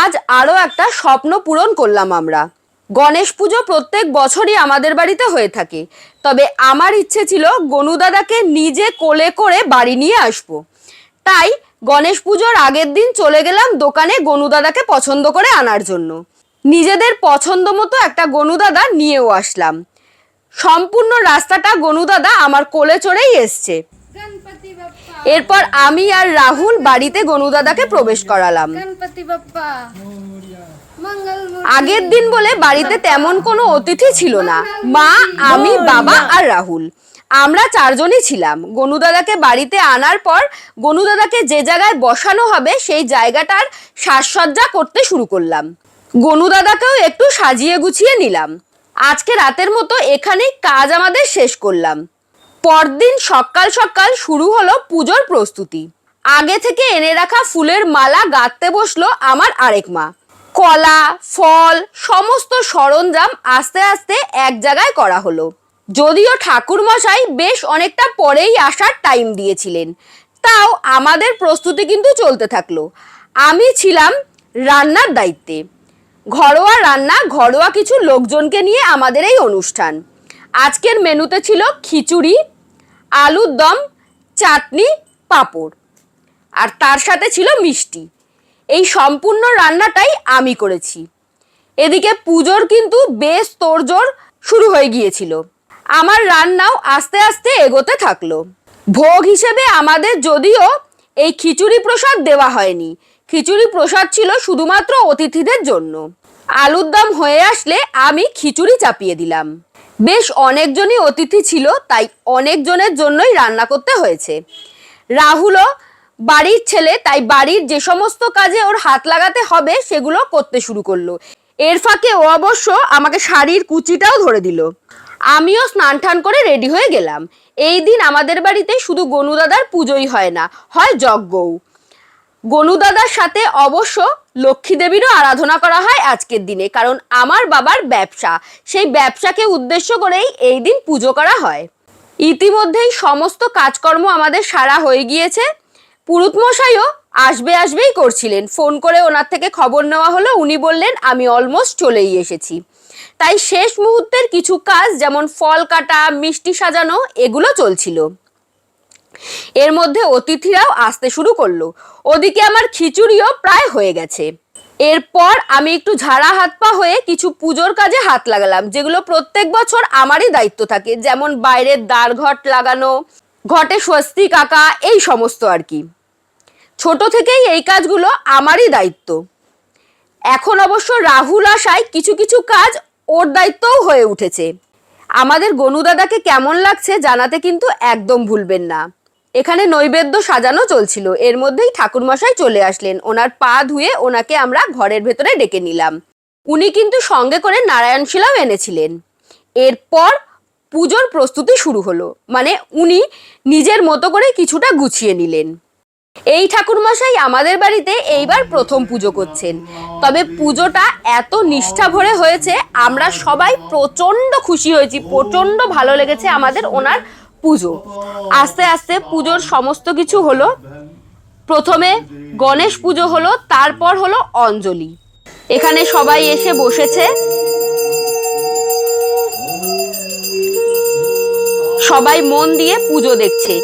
আজ আরও একটা স্বপ্ন পূরণ করলাম আমরা। গণেশ পুজো প্রত্যেক বছরই আমাদের বাড়িতে হয়ে থাকে। তবে আমার ইচ্ছে ছিল গনুদাদাকে নিজে কোলে করে বাড়ি নিয়ে আসব। তাই গণেশ পুজোর আগের দিন চলে গেলাম দোকানে গনুদাদাকে পছন্দ করে আনার জন্য। নিজেদের পছন্দ মতো একটা গনুদাদা নিয়েও আসলাম। সম্পূর্ণ রাস্তাটা গনুদাদা আমার কোলে চড়েই এসছে। এরপর আমি আর রাহুল বাড়িতে গনুদাদাকে প্রবেশ করালাম। আগের দিন বলে বাড়িতে তেমন কোনো অতিথি ছিল না। মা আমি বাবা আর রাহুল। আমরা চারজনই ছিলাম। গনুদাদাকে বাড়িতে আনার পর গনুদাদাকে যে জায়গায় বসানো হবে সেই জায়গাটার সাজসজ্জা করতে শুরু করলাম। গনুদাদাকেও একটু সাজিয়ে গুছিয়ে নিলাম। আজকে রাতের মতো এখানেই কাজ আমাদের শেষ করলাম। পরদিন সকাল সকাল শুরু হলো পুজোর প্রস্তুতি। আগে থেকে এনে রাখা ফুলের মালা গাঁথতে বসল আমার আরেক মা। কলা, ফল, সমস্ত সরঞ্জাম আস্তে আস্তে এক জায়গায় করা হলো। যদিও ঠাকুর মশাই বেশ অনেকটা পরেই আসার টাইম দিয়েছিলেন, তাও আমাদের প্রস্তুতি কিন্তু চলতে থাকল। আমি ছিলাম রান্নার দায়িত্বে। ঘরোয়া রান্না, ঘরোয়া কিছু লোকজনকে নিয়ে আমাদের এই অনুষ্ঠান। আজকের মেনুতে ছিল খিচুড়ি আলুর দম, চাটনি, পাঁপড়। আর তার সাথে ছিল মিষ্টি। এই সম্পূর্ণ রান্নাটাই আমি করেছি। এদিকে পুজোর কিন্তু বেশ তোড়জোড় শুরু হয়ে গিয়েছিল। আমার রান্নাও আস্তে আস্তে এগোতে থাকল। ভোগ হিসেবে আমাদের যদিও এই খিচুড়ি প্রসাদ দেওয়া হয়নি। খিচুড়ি প্রসাদ ছিল শুধুমাত্র অতিথিদের জন্য। আলুর দম হয়ে আসলে আমি খিচুড়ি চাপিয়ে দিলাম। বেশ অনেকজনই অতিথি ছিল, তাই অনেকজনের জন্যই রান্না করতে হয়েছে। রাহুলও বাড়ির ছেলে, তাই বাড়ির যে সমস্ত কাজে ওর হাত লাগাতে হবে, সেগুলো করতে শুরু করল। এর ফাঁকে ও অবশ্য আমাকে শাড়ির কুচিটাও ধরে দিল। আমিও স্নান টান করে রেডি হয়ে গেলাম। এই দিন আমাদের বাড়িতে শুধু গনুদাদার পুজোই হয় না, হয় যজ্ঞও। গনুদাদার সাথে অবশ্য লক্ষ্মী দেবীরও আরাধনা করা হয় আজকের দিনে, কারণ আমার বাবার ব্যবসা। সেই ব্যবসাকে উদ্দেশ্য করেই এই দিন পুজো করা হয়। ইতিমধ্যেই সমস্ত কাজকর্ম আমাদের সারা হয়ে গিয়েছে। পুরুত মশাইও আসবে আসবেই করছিলেন। ফোন করে ওনার থেকে খবর নেওয়া হলো, উনি বললেন, আমি অলমোস্ট চলেই এসেছি। তাই শেষ মুহূর্তের কিছু কাজ, যেমন ফল কাটা, মিষ্টি সাজানো, এগুলো চলছিল। এর মধ্যে অতিথিরাও আসতে শুরু করল। ওদিকে আমার খিচুড়িও প্রায় হয়ে গেছে। এরপর আমি একটু ঝাড়া হাত পা হয়ে কিছু পুজোর কাজে হাত লাগালাম, যেগুলো প্রত্যেক বছর আমারই দায়িত্ব থাকে, যেমন বাইরের দ্বার ঘট লাগানো, ঘটে স্বস্তিক আঁকা এই সমস্ত আর কি। ছোট থেকেই এই কাজগুলো আমারই দায়িত্ব। এখন অবশ্য রাহুল আশায় কিছু কিছু কাজ ওর দায়িত্বও হয়ে উঠেছে। আমাদের গনুদাদাকে কেমন লাগছে জানাতে কিন্তু একদম ভুলবেন না। এখানে নৈবেদ্য সাজানো চলছিল। এর মধ্যেই ঠাকুরমশাই চলে আসলেন। ওনার পা ধুয়ে ওনাকে আমরা ঘরের ভেতরে ডেকে নিলাম। উনি কিন্তু সঙ্গে করে নারায়ণ শিলাও এনেছিলেন। এরপর পুজোর প্রস্তুতি শুরু হলো। মানে উনি নিজের মতো করে কিছুটা গুছিয়ে নিলেন। এই ঠাকুরমশাই আমাদের বাড়িতে এইবার প্রথম পুজো করছেন। তবে পুজোটা এত নিষ্ঠা ভরে হয়েছে, আমরা সবাই প্রচণ্ড খুশি হয়েছি। প্রচণ্ড ভালো লেগেছে আমাদের ওনার পুজো। আস্তে আস্তে পুজোর সমস্ত কিছু হলো। প্রথমে গণেশ পুজো হলো, তারপর হলো অঞ্জলি। এখানে সবাই এসে বসেছে। সবাই মন দিয়ে পুজো দেখছে।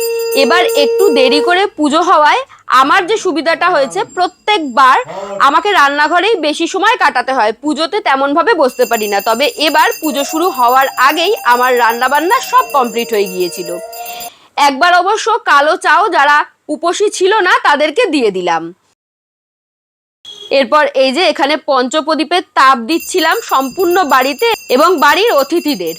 এবার একটু দেরি করে পুজো হওয়ায় আমার যে সুবিধাটা হয়েছে, প্রত্যেকবার আমাকে রান্নাঘরেই বেশি সময় কাটাতে হয়। পুজোতে তেমন ভাবে বসতে পারি না। তবে এবার পুজো শুরু হওয়ার আগেই আমার রান্না বান্না সব কমপ্লিট হয়ে গিয়েছিল। একবার অবশ্য কালো চাও যারা উপসী ছিল না, তাদেরকে দিয়ে দিলাম। এরপর এই যে এখানে পঞ্চপ্রদীপের তাপ দিচ্ছিলাম সম্পূর্ণ বাড়িতে এবং বাড়ির অতিথিদের।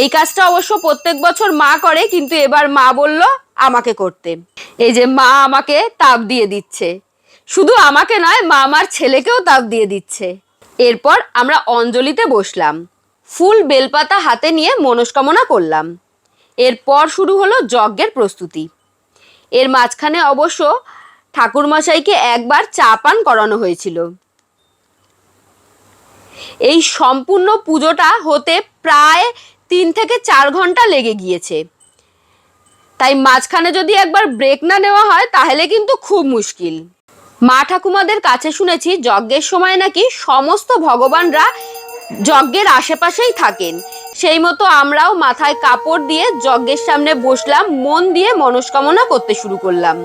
এই কাজটা অবশ্য প্রত্যেক বছর মা করে, কিন্তু এবার মা বলল আমাকে করতে। এই যে মা আমাকে তাপ দিয়ে দিচ্ছে। শুধু আমাকে নয়, মা আমার ছেলেকেও তাপ দিয়ে দিচ্ছে। এরপর আমরা অঞ্জলিতে বসলাম। ফুল বেলপাতা হাতে নিয়ে মনস্কামনা করলাম। এরপর শুরু হলো যজ্ঞের প্রস্তুতি। এর মাঝখানে অবশ্য ঠাকুরমশাইকে একবার চা পান করানো হয়েছিল। এই সম্পূর্ণ পুজোটা হতে প্রায় তিন থেকে চার ঘণ্টা লেগে গিয়েছে। তাই মাঝখানে যদি একবার ব্রেক না নেওয়া হয়, তাহলে কিন্তু খুব মুশকিল। মা ঠাকুমাদের কাছে শুনেছি, যজ্ঞের সময় নাকি সমস্ত ভগবানরা যজ্ঞের আশেপাশেই থাকেন। সেই মতো আমরাও মাথায় কাপড় দিয়ে যজ্ঞের সামনে বসলাম, মন দিয়ে মনস্কামনা করতে শুরু করলাম।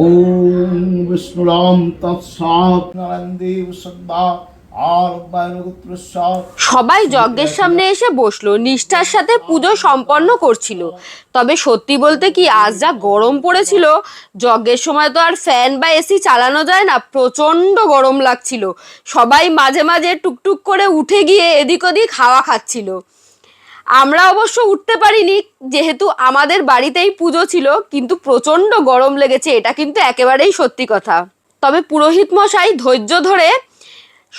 ওম তৎসাৎ নারায়ণ দেব সবাই যজ্ঞের সামনে এসে বসল নিষ্ঠার সাথে পুজো সম্পন্ন করছিল। তবে সত্যি বলতে কি আজ যা গরম পড়েছিল যজ্ঞের সময় তো আর ফ্যান বা এসি চালানো যায় না প্রচণ্ড গরম লাগছিল। সবাই মাঝে মাঝে টুকটুক করে উঠে গিয়ে এদিক ওদিক হাওয়া খাচ্ছিল। আমরা অবশ্য উঠতে পারিনি যেহেতু আমাদের বাড়িতেই পুজো ছিল কিন্তু প্রচণ্ড গরম লেগেছে এটা কিন্তু একেবারেই সত্যি কথা। তবে পুরোহিত মশাই ধৈর্য ধরে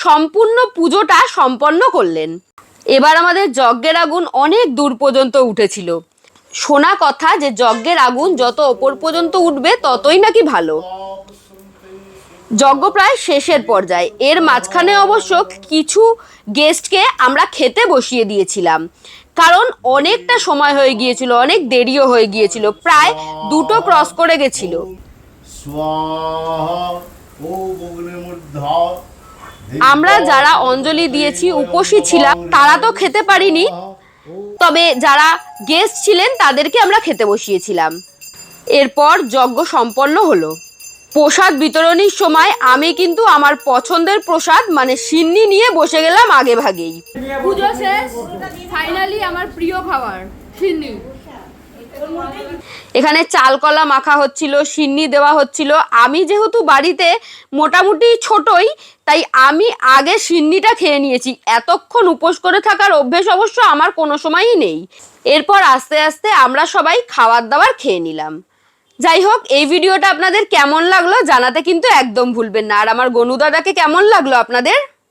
সম্পূর্ণ পুজোটা সম্পন্ন করলেন। এবার আমাদের যজ্ঞের আগুন অনেক দূর পর্যন্ত উঠেছিল। শোনা কথা যে যজ্ঞের আগুন যত ওপর পর্যন্ত উঠবে, ততই নাকি ভালো। যজ্ঞ প্রায় শেষের পর্যায়ে। এর মাঝখানে অবশ্য কিছু গেস্টকে আমরা খেতে বসিয়ে দিয়েছিলাম। কারণ অনেকটা সময় হয়ে গিয়েছিল, অনেক দেরিও হয়ে গিয়েছিল, প্রায় দুটো ক্রস করে গেছিল। আমরা যারা অঞ্জলি দিয়েছি, উপসী ছিলাম, তারা তো খেতে পারিনি। তবে যারা গেস্ট ছিলেন, তাদেরকে আমরা খেতে বসিয়েছিলাম। এরপর যজ্ঞ সম্পন্ন হলো। প্রসাদ বিতরণীর সময় আমি কিন্তু আমার পছন্দের প্রসাদ মানে সিন্নি নিয়ে বসে গেলাম আগে ভাগেই পুজো শেষ। ফাইনালি আমার প্রিয় খাবার, সিন্নি। এখানে চালকলা মাখা হচ্ছিল, সিন্নি দেওয়া হচ্ছিল। আমি যেহেতু বাড়িতে মোটামুটি ছোটই, তাই আমি আগে সিন্নিটা খেয়ে নিয়েছি। এতক্ষণ উপোস করে থাকার অভ্যেস অবশ্য আমার কোনো সময়ই নেই। এরপর আস্তে আস্তে আমরা সবাই খাবার দাবার খেয়ে নিলাম। যাই হোক, এই ভিডিওটা আপনাদের কেমন লাগল জানাতে কিন্তু একদম ভুলবেন না। আর আমার গনু দাদাকে কেমন লাগল আপনাদের?